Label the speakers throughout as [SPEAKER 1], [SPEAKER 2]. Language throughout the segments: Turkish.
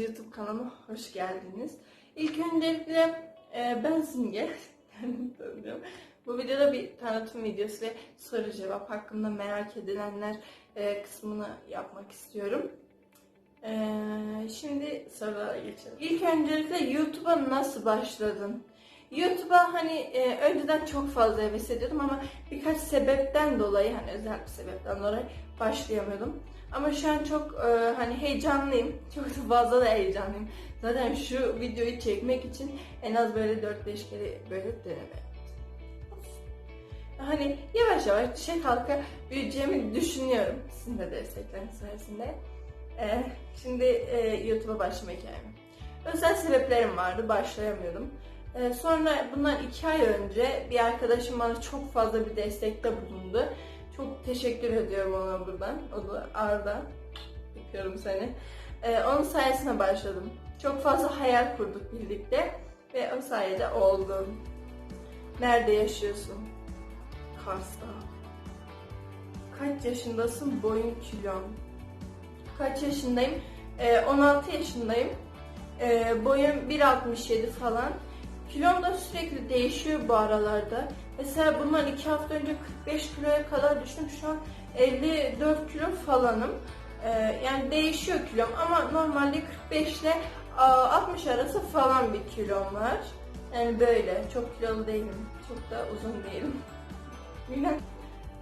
[SPEAKER 1] YouTube kanalıma hoş geldiniz. İlk öncelikle e, ben Simge. Bu videoda bir tanıtım videosu ve soru cevap hakkında merak edilenler e, kısmını yapmak istiyorum. E, şimdi sorulara geçelim. İlk öncelikle YouTube'a nasıl başladın? YouTube'a hani e, önceden çok fazla heves ediyordum ama birkaç sebepten dolayı hani özel bir sebepten dolayı başlayamıyordum. Ama şu an çok e, hani heyecanlıyım. Çok da fazla da heyecanlıyım. Zaten şu videoyu çekmek için en az böyle 4-5 kere böyle deneme. Hani yavaş yavaş düşe kalka büyüyeceğimi düşünüyorum. Sizin de destekleriniz sayesinde. E, şimdi e, YouTube'a başlama hikayem. Özel sebeplerim vardı. Başlayamıyordum. E, sonra bundan iki ay önce bir arkadaşım bana çok fazla bir destekte bulundu. Çok teşekkür ediyorum ona buradan. O da Arda. Öpüyorum seni. Ee, onun sayesinde başladım. Çok fazla hayal kurduk birlikte. Ve o sayede oldu. Nerede yaşıyorsun? Kars'ta. Kaç yaşındasın? Boyun kilon. Kaç yaşındayım? Ee, 16 yaşındayım. Ee, boyum 1.67 falan. Kilom da sürekli değişiyor bu aralarda. Mesela bundan 2 hafta önce 45 kiloya kadar düştüm. Şu an 54 kilo falanım. Ee, yani değişiyor kilom ama normalde 45 ile 60 arası falan bir kilom var. Yani böyle. Çok kilolu değilim. Çok da uzun değilim. Bilmem.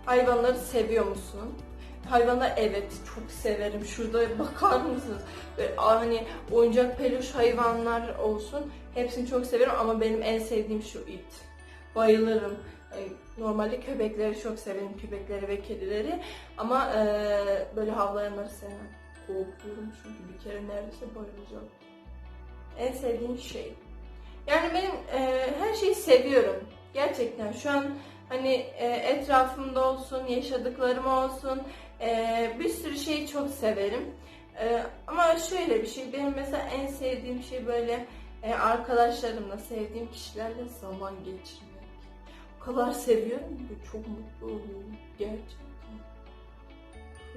[SPEAKER 1] Hayvanları seviyor musun? Hayvanlar evet çok severim. Şurada bakar mısınız? Böyle, hani oyuncak peluş hayvanlar olsun. Hepsini çok severim ama benim en sevdiğim şu it. Bayılırım. Ay, Normalde köpekleri çok severim. Köpekleri ve kedileri. Ama e, böyle havlayanları sevmem. Korkuyorum çünkü bir kere neredeyse bayılacağım. En sevdiğim şey. Yani benim e, her şeyi seviyorum. Gerçekten şu an hani e, etrafımda olsun, yaşadıklarım olsun e, bir sürü şeyi çok severim. E, ama şöyle bir şey, benim mesela en sevdiğim şey böyle e, arkadaşlarımla, sevdiğim kişilerle zaman geçirmek. Kadar seviyorum ki çok mutlu oluyorum. Gerçekten.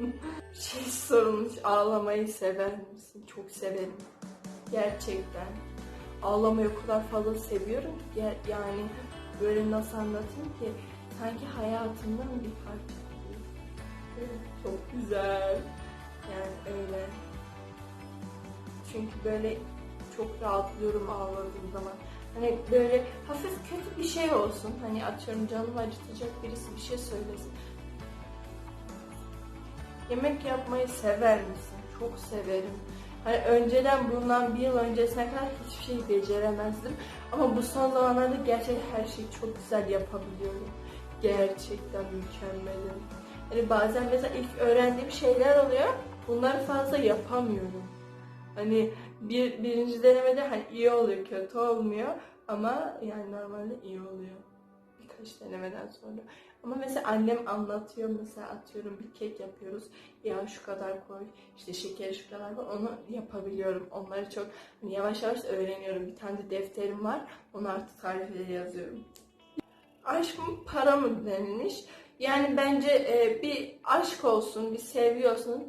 [SPEAKER 1] şey sorulmuş, ağlamayı sever misin? Çok severim. Gerçekten. Ağlamayı o kadar fazla seviyorum ki yani böyle nasıl anlatayım ki sanki hayatımdan bir parça. Çok güzel. Yani öyle. Çünkü böyle çok rahatlıyorum ağladığım zaman. Hani böyle hafif kötü bir şey olsun. Hani atıyorum canımı acıtacak birisi bir şey söylesin. Yemek yapmayı sever misin? Çok severim. Hani önceden bundan bir yıl öncesine kadar hiçbir şey beceremezdim. Ama bu son zamanlarda gerçekten her şeyi çok güzel yapabiliyorum. Gerçekten mükemmelim. Hani bazen mesela ilk öğrendiğim şeyler oluyor. Bunları fazla yapamıyorum. Hani bir, birinci denemede hani iyi oluyor, kötü olmuyor. Ama yani normalde iyi oluyor. Birkaç denemeden sonra. Ama mesela annem anlatıyor mesela atıyorum bir kek yapıyoruz. Ya şu kadar koy, işte şeker şu kadar koy. Onu yapabiliyorum. Onları çok hani yavaş yavaş öğreniyorum. Bir tane de defterim var. Onu artık tarifleri yazıyorum. Aşk mı para mı denilmiş? Yani bence e, bir aşk olsun, bir seviyorsun. E,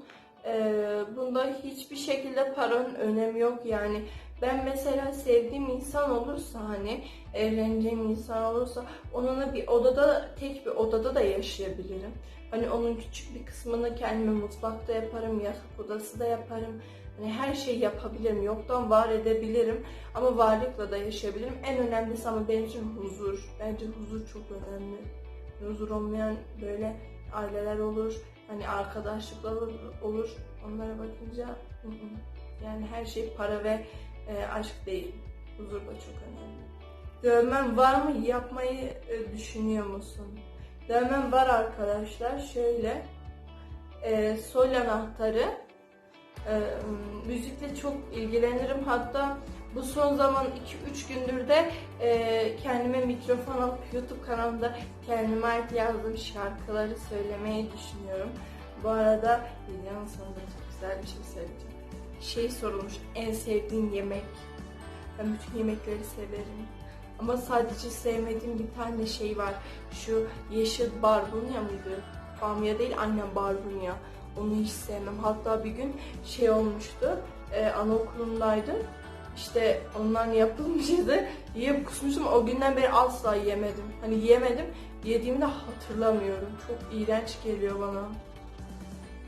[SPEAKER 1] bunda hiçbir şekilde paranın önemi yok yani. Ben mesela sevdiğim insan olursa hani evleneceğim insan olursa onunla bir odada tek bir odada da yaşayabilirim. Hani onun küçük bir kısmını kendime mutfakta yaparım, yatak odası da yaparım. Hani her şeyi yapabilirim, yoktan var edebilirim ama varlıkla da yaşayabilirim. En önemlisi ama benim için huzur. Bence huzur çok önemli. Huzur olmayan böyle aileler olur, hani arkadaşlıklar olur. Onlara bakınca yani her şey para ve e, aşk değil. Huzur da çok önemli. Dövmen var mı? Yapmayı e, düşünüyor musun? Dövmen var arkadaşlar. Şöyle e, sol anahtarı e, müzikle çok ilgilenirim. Hatta bu son zaman 2-3 gündür de e, kendime mikrofon alıp YouTube kanalımda kendime ait yazdığım şarkıları söylemeyi düşünüyorum. Bu arada videonun sonunda çok güzel bir şey söyleyeceğim. Şey sorulmuş, en sevdiğin yemek. Ben bütün yemekleri severim. Ama sadece sevmediğim bir tane şey var. Şu yeşil barbunya mıydı? Bamya değil, annem barbunya. Onu hiç sevmem. Hatta bir gün şey olmuştu. E, anaokulundaydım. İşte ondan yapılmıştı. Yiyip kusmuştum. O günden beri asla yemedim. Hani yemedim. Yediğimi de hatırlamıyorum. Çok iğrenç geliyor bana.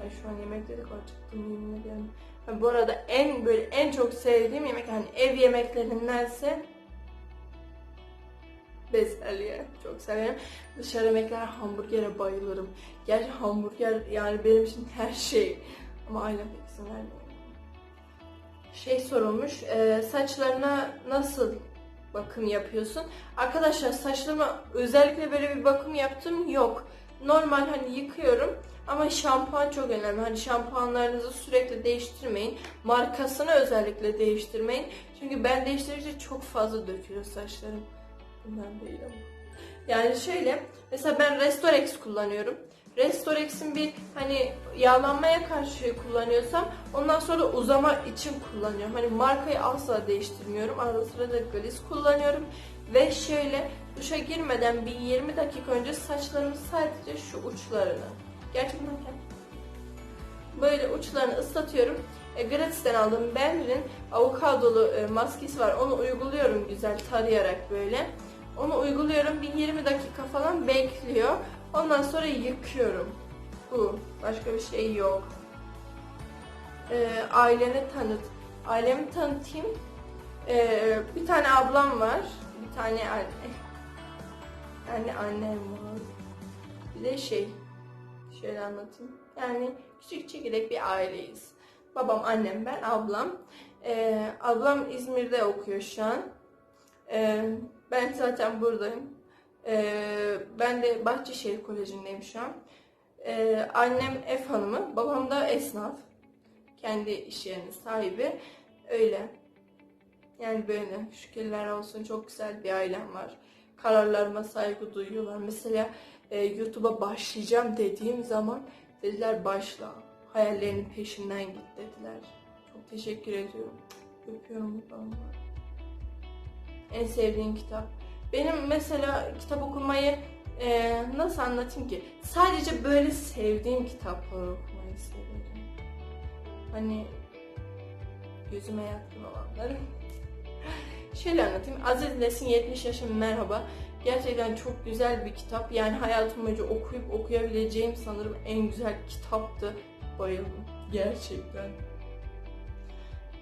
[SPEAKER 1] Ay şu an yemek dedik acıktım yemin ederim. Ha, bu arada en böyle en çok sevdiğim yemek hani ev yemeklerindense bezelye çok severim. Dışarı yemekler hamburgere bayılırım. Gerçi hamburger yani benim için her şey. Ama ailem pek izin. Şey sorulmuş, e, saçlarına nasıl bakım yapıyorsun? Arkadaşlar saçlarıma özellikle böyle bir bakım yaptım yok. Normal hani yıkıyorum ama şampuan çok önemli. Hani şampuanlarınızı sürekli değiştirmeyin. Markasını özellikle değiştirmeyin. Çünkü ben değiştirince çok fazla dökülüyor saçlarım. Bundan değil ama. Yani şöyle, mesela ben Restorex kullanıyorum. Restorex'in bir hani yağlanmaya karşı kullanıyorsam ondan sonra uzama için kullanıyorum. Hani markayı asla değiştirmiyorum. Arada sırada Gliss kullanıyorum. Ve şöyle duşa girmeden bir 20 dakika önce saçlarımı sadece şu uçlarını gerçekten böyle uçlarını ıslatıyorum. E, Gratis'ten aldığım Bender'in avokadolu e, maskesi var. Onu uyguluyorum güzel tarayarak böyle. Onu uyguluyorum. Bir 20 dakika falan bekliyor. Ondan sonra yıkıyorum. Bu. Başka bir şey yok. E, aileni tanıt. Ailemi tanıtayım. E, bir tane ablam var. Bir tane anne. Yani annem var. Bir de şey. Şöyle anlatayım. Yani küçük çekirdek bir aileyiz. Babam, annem, ben, ablam. Ee, ablam İzmir'de okuyor şu an. Ee, ben zaten buradayım. Ee, ben de Bahçeşehir Koleji'ndeyim şu an. Ee, annem ev hanımı, babam da esnaf. Kendi iş yerinin sahibi. Öyle. Yani böyle şükürler olsun çok güzel bir ailem var. Kararlarıma saygı duyuyorlar. Mesela e, YouTube'a başlayacağım dediğim zaman dediler başla. Hayallerinin peşinden git dediler. Çok teşekkür ediyorum. Öpüyorum buradan. En sevdiğin kitap. Benim mesela kitap okumayı e, nasıl anlatayım ki? Sadece böyle sevdiğim kitapları okumayı severim. Hani gözüme yatkın olanları. Şöyle anlatayım. Aziz Nesin 70 yaşım merhaba. Gerçekten çok güzel bir kitap. Yani hayatım boyunca okuyup okuyabileceğim sanırım en güzel kitaptı. Bayıldım. Gerçekten.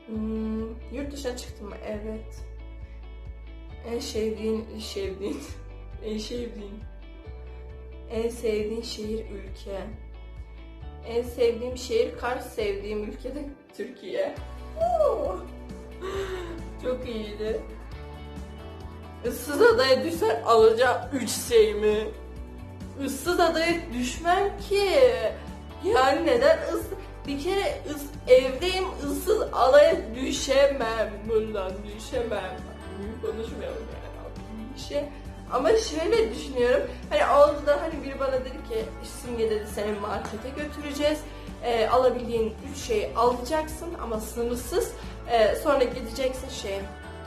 [SPEAKER 1] Hmm, yurt dışına çıktım mı? Evet. En sevdiğin, sevdiğin, en sevdiğin, en sevdiğin şehir ülke. En sevdiğim şehir Kars, sevdiğim ülke de Türkiye. Çok iyiydi. Issız adaya düşsen alacağım 3 şey mi? Issız adaya düşmem ki. Yani neden ıs bir kere ıs evdeyim ıssız adaya düşemem. Buradan düşemem. Konuşmuyorum yani. Bir şey. Ama şöyle düşünüyorum. Hani oldu hani biri bana dedi ki Simge dedi seni markete götüreceğiz. Ee, alabildiğin 3 şeyi alacaksın ama sınırsız. Ee, sonra gideceksin şey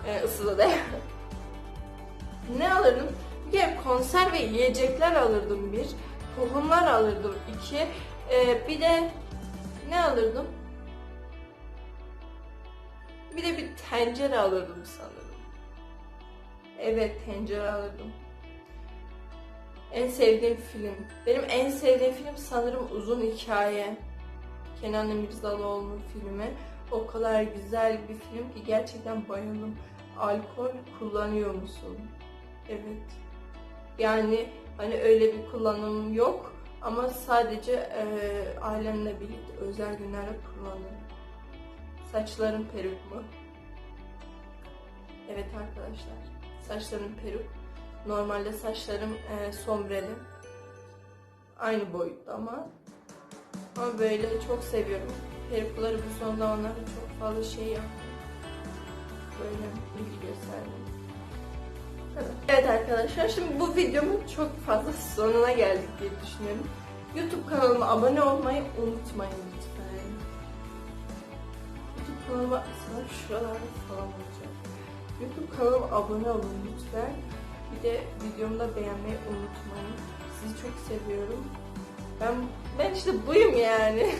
[SPEAKER 1] e, ıssız adaya. ne alırdım? Bir kere konserve yiyecekler alırdım bir. Tohumlar alırdım iki. Ee, bir de ne alırdım? Bir de bir tencere alırdım sanırım. Evet tencere alırdım. En sevdiğim film. Benim en sevdiğim film sanırım Uzun Hikaye. Kenan İmirzalıoğlu'nun filmi. O kadar güzel bir film ki gerçekten bayıldım. Alkol kullanıyor musun? Evet. Yani hani öyle bir kullanım yok ama sadece e, ailemle birlikte özel günlerde kullanıyorum. Saçların peruk mu? Evet arkadaşlar. Saçlarım peruk. Normalde saçlarım e, sombreli. Aynı boyutta ama. Ama böyle çok seviyorum. Perukları bu son zamanlarda çok fazla şey yaptım. Böyle ilgi gösterdim. Evet arkadaşlar şimdi bu videomun çok fazla sonuna geldik diye düşünüyorum. YouTube kanalıma abone olmayı unutmayın lütfen. YouTube kanalıma sana şuralarda falan olacak. YouTube kanalıma abone olun lütfen. Bir de videomu da beğenmeyi unutmayın. Sizi çok seviyorum. Ben ben işte buyum yani.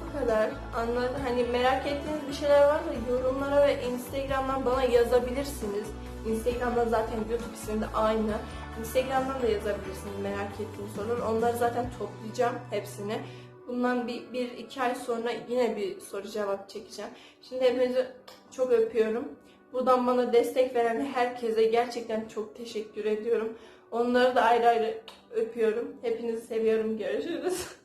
[SPEAKER 1] Bu kadar. Anladım. Hani merak ettiğiniz bir şeyler varsa yorumlara ve Instagram'dan bana yazabilirsiniz. Instagram'dan zaten YouTube ismi de aynı. Instagram'dan da yazabilirsiniz merak ettiğiniz soruları. Onları zaten toplayacağım hepsini. Bundan bir, bir iki ay sonra yine bir soru cevap çekeceğim. Şimdi hepinizi çok öpüyorum. Buradan bana destek veren herkese gerçekten çok teşekkür ediyorum. Onları da ayrı ayrı öpüyorum. Hepinizi seviyorum. Görüşürüz.